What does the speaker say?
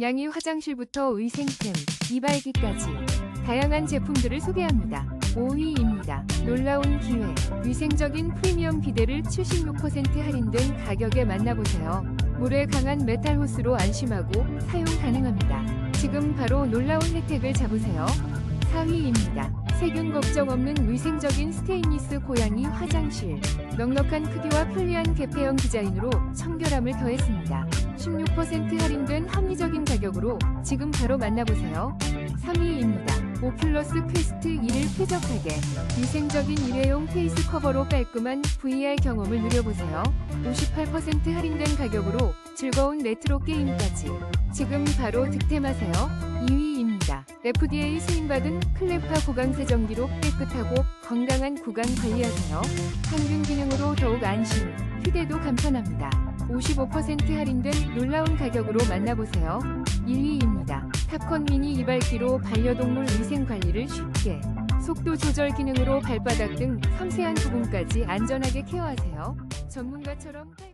양이 화장실부터 의생템, 이발기까지 다양한 제품들을 소개합니다. 5위입니다. 놀라운 기회. 위생적인 프리미엄 비데를 76% 할인된 가격에 만나보세요. 물에 강한 메탈 호스로 안심하고 사용 가능합니다. 지금 바로 놀라운 혜택을 잡으세요. 4위입니다. 세균 걱정 없는 위생적인 스테인리스 고양이 화장실. 넉넉한 크기와 편리한 개폐형 디자인으로 청결함을 더했습니다. 16% 할인된 합리적인 가격으로 지금 바로 만나보세요. 3위입니다. 오큘러스 퀘스트 2를 쾌적하게 위생적인 일회용 페이스 커버로 깔끔한 VR 경험을 누려보세요. 58% 할인된 가격으로 즐거운 레트로 게임까지 지금 바로 득템하세요. 2위입니다. FDA 승인받은 클레파 구강 세정기로 깨끗하고 건강한 구강 관리하세요. 항균 기능으로 더욱 안심, 휴대도 간편합니다. 55% 할인된 놀라운 가격으로 만나보세요. 1위입니다. 탑콘 미니 이발기로 반려동물 위생 관리를 쉽게 속도 조절 기능으로 발바닥 등 섬세한 부분까지 안전하게 케어하세요. 전문가처럼 깔-